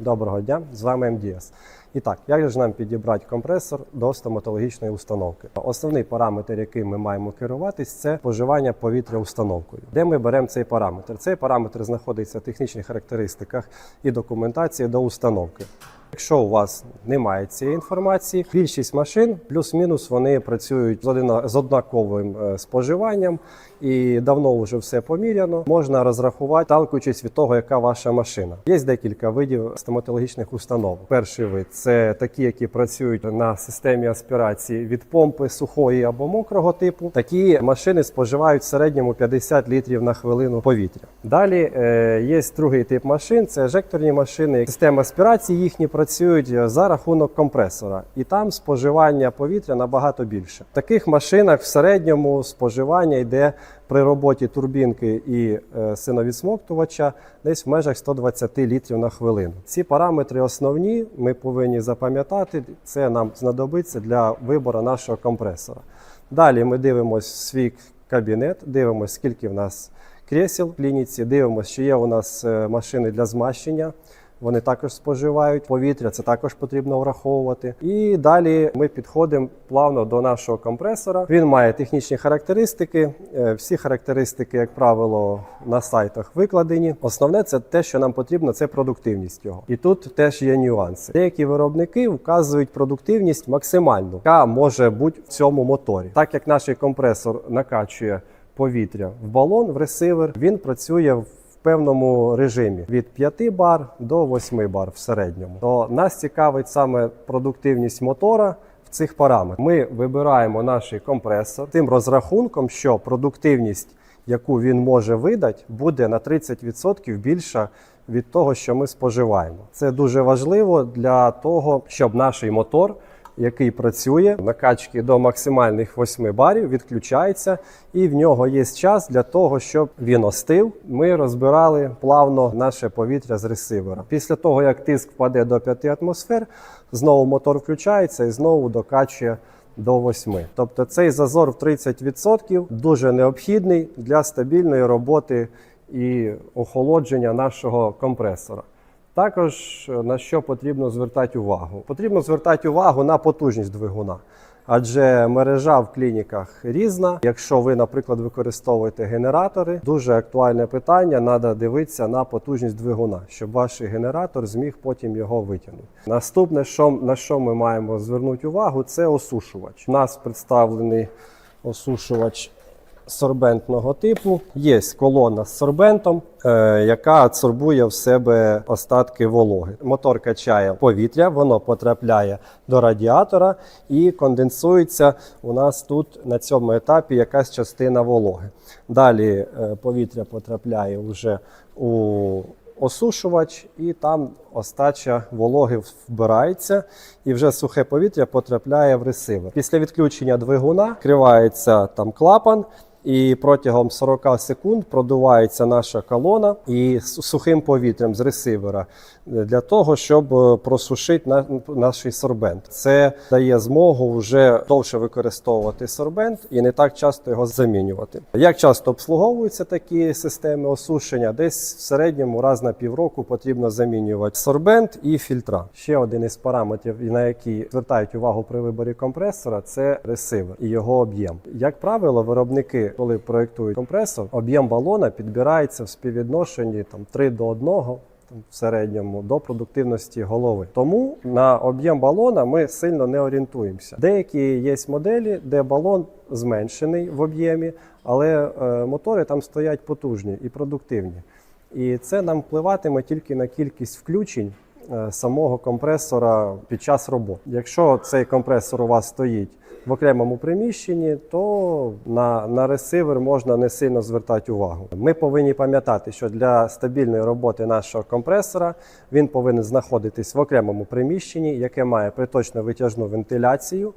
Доброго дня, з вами МДС. І так, як же нам підібрати компресор до стоматологічної установки? Основний параметр, яким ми маємо керуватись, це споживання повітря установкою. Де ми беремо цей параметр? Цей параметр знаходиться в технічних характеристиках і документації до установки. Якщо у вас немає цієї інформації, більшість машин плюс-мінус вони працюють з однаковим е, споживанням і давно вже все поміряно. Можна розрахувати, талкуючись від того, яка ваша машина. Є декілька видів стоматологічних установок. Перший вид це такі, які працюють на системі аспірації від помпи сухої або мокрого типу. Такі машини споживають в середньому 50 літрів на хвилину повітря. Далі е, є другий тип машин, це ежекторні машини. Система аспірації їхні працюють за рахунок компресора, і там споживання повітря набагато більше. В таких машинах в середньому споживання йде при роботі турбінки і е, синовідсмоктувача десь в межах 120 літрів на хвилину. Ці параметри основні, ми повинні запам'ятати. Це нам знадобиться для вибору нашого компресора. Далі ми дивимося свій кабінет, дивимося, скільки в нас крісел в клініці, дивимося, чи є у нас е, машини для змащення. Вони також споживають повітря, це також потрібно враховувати. І далі ми підходимо плавно до нашого компресора. Він має технічні характеристики. Е, Всі характеристики, як правило, на сайтах викладені. Основне це те, що нам потрібно, це продуктивність його. І тут теж є нюанси. Деякі виробники вказують продуктивність максимальну, яка може бути в цьому моторі. Так як наш компресор накачує повітря в балон, в ресивер, він працює в певному режимі від 5 бар до 8 бар в середньому. То нас цікавить саме продуктивність мотора. В цих параметрах ми вибираємо наш компресор тим розрахунком, що продуктивність, яку він може видати, буде на 30% більша від того, що ми споживаємо. Це дуже важливо для того, щоб наш мотор який працює накачки до максимальних 8 барів, відключається, і в нього є час для того, щоб він остив. Ми розбирали плавно наше повітря з ресивера. Після того, як тиск впаде до 5 атмосфер, знову мотор включається і знову докачує. До 8. Тобто цей зазор в 30% дуже необхідний для стабільної роботи і охолодження нашого компресора. Також е, на що потрібно звертати увагу? Потрібно звертати увагу на потужність двигуна. Адже мережа в клініках різна. Якщо ви, наприклад, використовуєте генератори, дуже актуальне питання. Треба дивитися на потужність двигуна, щоб ваш генератор зміг потім його витягнути. Наступне, що на що ми маємо звернути увагу, це осушувач. У нас представлений осушувач сорбентного типу. Є колона з сорбентом, е, яка адсорбує в себе остатки вологи. Мотор качає повітря, воно потрапляє до радіатора і конденсується у нас тут на цьому етапі якась частина вологи. Далі е, повітря потрапляє вже у осушувач, і там остача вологи вбирається, і вже сухе повітря потрапляє в ресивер. Після відключення двигуна кривається там клапан. І протягом 40 секунд продувається наша колона і сухим повітрям з ресивера для того, щоб е, просушити на- наш сорбент. Це дає змогу вже довше використовувати сорбент і не так часто його замінювати. Як часто обслуговуються такі системи осушення? Десь в середньому раз на півроку потрібно замінювати сорбент і фільтра. Ще один із параметрів, на який звертають увагу при виборі компресора, це ресивер і його об'єм. Як правило, виробники, коли проєктують компресор, об'єм балона підбирається в співвідношенні там 3 до 1, там, в середньому до продуктивності голови. Тому на об'єм балона ми сильно не орієнтуємося. Деякі є моделі, де балон зменшений в об'ємі, але е, мотори там стоять потужні і продуктивні. І це нам впливатиме тільки на кількість включень е, самого компресора під час роботи. Якщо цей компресор у вас стоїть в окремому приміщенні, то на, на ресивер можна не сильно звертати увагу. Ми повинні пам'ятати, що для стабільної роботи нашого компресора він повинен знаходитись в окремому приміщенні, яке має приточно витяжну вентиляцію.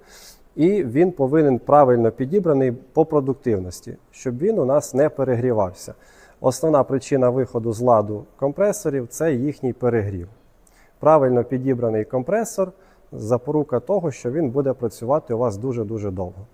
І він повинен правильно підібраний по продуктивності, щоб він у нас не перегрівався. Основна причина виходу з ладу компресорів це їхній перегрів. Правильно підібраний компресор запорука того, що він буде працювати у вас дуже-дуже довго.